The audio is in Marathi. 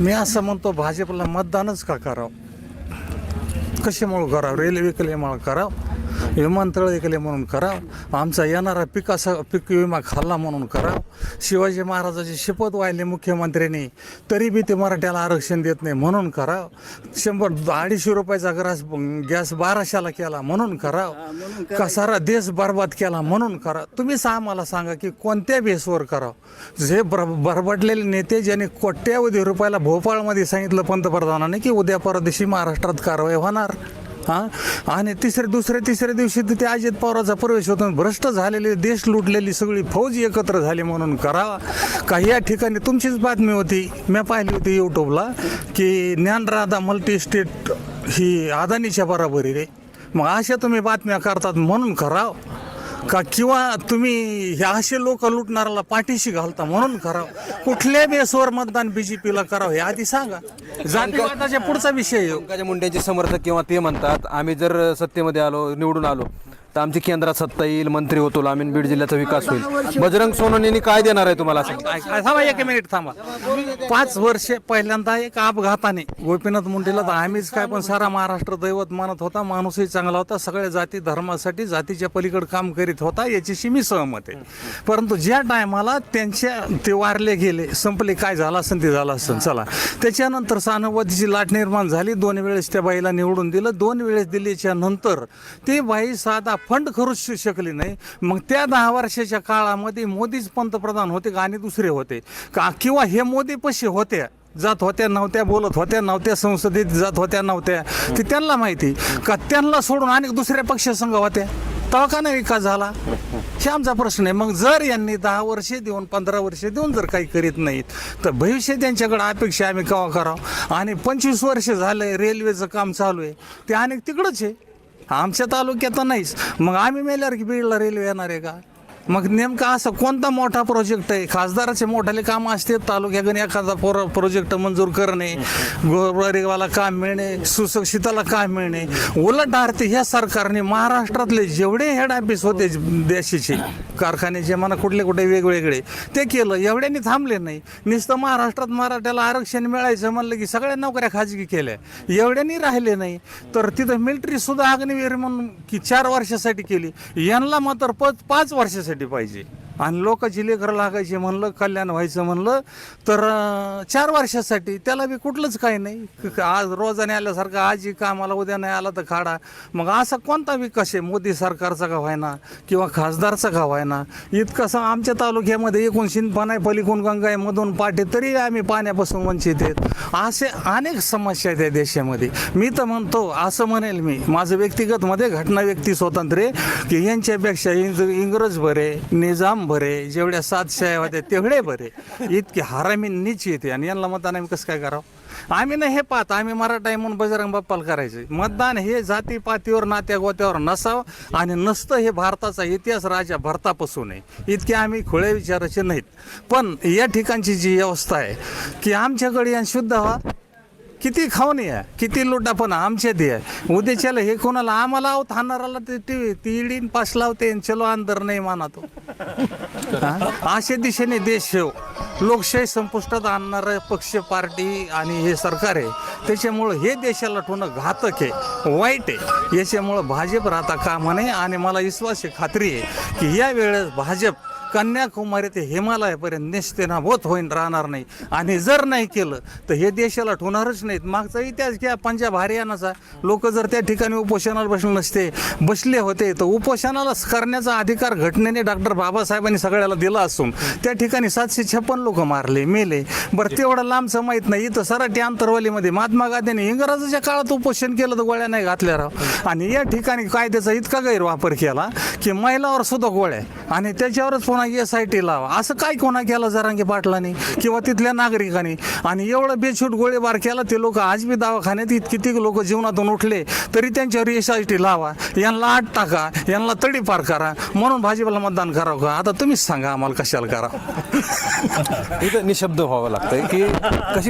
मी असं म्हणतो भाजपला मतदानच का करावं? कशामुळं करावं? रेल्वे केल्यामुळं करावं? विमानतळ ऐकले म्हणून करावं आमचा येणारा पिकासा पीक विमा खाल्ला म्हणून करावं शिवाजी महाराजाची शपथ वाहिली मुख्यमंत्र्यांनी तरी बी ते मराठ्याला आरक्षण देत नाही म्हणून करावं शंभर अडीचशे रुपयाचा ग्रास गॅस बाराशेला केला म्हणून करावं का सारा देश बर्बाद केला म्हणून करा. तुम्हीच आम्हाला सांगा की कोणत्या बेसवर करावं जे बर बरबडलेले नेते ज्यांनी कोट्यावधी रुपयाला भोपाळमध्ये सांगितलं पंतप्रधानाने की उद्या परदेशी महाराष्ट्रात कारवाई होणार. हां? आणि तिसऱ्या दुसऱ्या तिसऱ्या दिवशी तर ते अजित पवाराचा प्रवेश होतो. भ्रष्ट झालेले देश लुटलेली सगळी फौज एकत्र झाली म्हणून करावा काही या ठिकाणी तुमचीच बातमी होती. मी पाहिली होती यूट्यूबला की ज्ञानराधा मल्टी स्टेट ही अदानीच्या बरोबरी रे मग अशा तुम्ही बातम्या करतात म्हणून करावं. का किंवा तुम्ही हे असे लोक लुटणाऱ्याला पाठीशी घालता म्हणून करावं कुठल्या बेसवर मतदान बीजेपीला करावं हे आधी सांगा जातीवादाच्या पुढचा विषय आहे. पंकजा मुंडेंचे समर्थक किंवा ते म्हणतात आम्ही जर सत्तेमध्ये आलो निवडून आलो तर आमची केंद्रात सत्ता येईल मंत्री होतो आम्ही बीड जिल्ह्याचा विकास होईल. बजरंग सोनवणेंनी काय देणार आहे तुम्हाला असं? थांबा एक मिनिट थांबा. पाच वर्षे पहिल्यांदा एक अपघाताने गोपीनाथ मुंडेला तर आम्हीच काय पण सारा महाराष्ट्र दैवत मानत होता माणूसही चांगला होता सगळ्या जाती धर्मासाठी जातीच्या पलीकडे काम करीत होता याच्याशी मी सहमत आहे. परंतु ज्या टायमाला त्यांच्या ते वारले गेले संपले काय झालं असेल ते झालं असेल चला. त्याच्यानंतर सहानुभूतीची लाट निर्माण झाली दोन वेळेस त्या बाईला निवडून दिलं दोन वेळेस दिल्याच्या नंतर ते बाई साधा फंड करूच श- शकली नाही. मग त्या दहा वर्षाच्या काळामध्ये मोदीच पंतप्रधान होते का आणि दुसरे होते? का किंवा हे मोदी पशी होत्या जात होत्या नव्हत्या बोलत होत्या नव्हत्या संसदेत जात होत्या नव्हत्या ते त्यांना माहिती. का त्यांना सोडून अनेक दुसऱ्या पक्षासंघ होत्या? तेव्हा का नाही विकास झाला? हे आमचा प्रश्न आहे. मग जर यांनी दहा वर्षे देऊन पंधरा वर्षे देऊन जर काही करीत नाहीत तर भविष्य त्यांच्याकडे अपेक्षा आम्ही केव्हा करावं? आणि पंचवीस वर्ष झालंय रेल्वेचं काम चालू आहे. ते अनेक तिकडंच आहे. आमच्या तालुक्यात नाहीच. मग आम्ही मेल्यावर की बीडला रेल्वे येणार आहे का? मग नेमका असं कोणता मोठा प्रोजेक्ट आहे? खासदाराचे मोठाले काम असते तालुक्याकडे एखादा प्रो प्रोजेक्ट मंजूर करणे गोरगरिबाला काम मिळणे सुशिक्षिताला काम मिळणे उलट आरती ह्या सरकारने महाराष्ट्रातले जेवढे हेड ऑफिस होते देशाचे कारखान्याचे म्हणा कुठले कुठे वेगवेगळे ते केलं एवढ्यांनी थांबले नाही. नुसतं महाराष्ट्रात मराठ्याला आरक्षण मिळायचं म्हणलं की सगळ्या नोकऱ्या खाजगी केल्या. एवढ्यांनी राहिले नाही. तर तिथं मिलिटरी सुद्धा अग्निवीर म्हणून की चार वर्षासाठी केली. यांना मात्र प पाच वर्षासाठी पाहिजे. आणि लोकांची लेकरं लागायची म्हणलं कल्याण व्हायचं म्हणलं तर चार वर्षासाठी त्याला बी कुठलंच काही नाही. क- आज रोजाने आल्यासारखं आजी कामाला उद्या नाही आला तर खाडा. मग असा कोणता विकास आहे? मोदी सरकारचा का व्हायना? किंवा खासदारचा का व्हायना? इतकंसं आमच्या तालुक्यामध्ये एकूण शिंदपान आहे पलीकडून गंगा आहे मधून पाटे तरी आम्ही पाण्यापासून वंचित आहेत. असे अनेक समस्या आहेत या देशामध्ये. मी तर म्हणतो असं म्हणेल मी माझं व्यक्तिगतमध्ये घटना व्यक्ती स्वातंत्र्य की यांच्यापेक्षा इंग्रज बरे निजाम बरे जेवढ्या सातशे होत्या तेवढे बरे. इतके हरामी नीच येते. आणि यांना मतदान आम्ही कसं काय करावं? आम्ही नाही हे पाहत आम्ही मराठा आहे म्हणून बजरंग बाप्पाला करायचे. मतदान हे जाती पातीवर नात्या गोत्यावर नसावं आणि नसतं हे भारताचा इतिहास राजा भरतापासून आहे. इतके आम्ही खुळे विचाराचे नाहीत. पण या ठिकाणची जी व्यवस्था आहे की आमच्याकडे या शुद्ध व्हा किती खाऊन या किती लुटा पण आमच्या दे उद्याच्याला हे कोणाला आम्हाला आहोत हाणाराला ते ती ती इडीन पास लावते आणि चलो अंदर नाही माना तो अशा दिशेने देश ठेव लोकशाही संपुष्टात आणणारं पक्ष पार्टी आणि हे सरकार आहे. त्याच्यामुळं हे देशाला ठेवणं घातक आहे वाईट आहे. याच्यामुळं भाजप राहता कामा नये आणि मला विश्वास आहे खात्री आहे की या वेळेस भाजप कन्याकुमारी ते हिमालयापर्यंत निस्तेनाभूत होईन राहणार नाही. आणि जर नाही केलं तर हे देशाला ठोणारच नाहीत. मागचा इतिहास घ्या पंजाब हरियाणाचा. लोक जर त्या ठिकाणी उपोषणाला बसले नसते बसले होते तर उपोषणाला करण्याचा अधिकार घटनेने डॉक्टर बाबासाहेबांनी सगळ्याला दिला असून त्या ठिकाणी सातशे छप्पन लोक मारले मेले. बरं तेवढं लांबचं माहीत नाही. इथं सराटी आंतरवालीमध्ये महात्मा गांधींनी इंग्रजाच्या काळात उपोषण केलं तर गोळ्या नाही घातल्या राव. आणि या ठिकाणी कायद्याचा इतका गैरवापर केला की महिलावर सुद्धा गोळ्या आणि त्याच्यावरच पुन्हा एस आय टी लावा. असं काय कोणा केलं जरांगी पाटलांनी? किंवा तिथल्या नागरिकांनी? आणि एवढं बेछूट गोळीबार केला ते लोक आज बी दवाखान्यात इत किती लोक जीवनातून उठले तरी त्यांच्यावर एस आय टी लावा. यांना आठ टाका यांना तडीपार करा. म्हणून भाजीपाला मतदान करावं का? आता तुम्हीच सांगा आम्हाला कशाला करा इथं निशब्द व्हावं लागतंय की कशी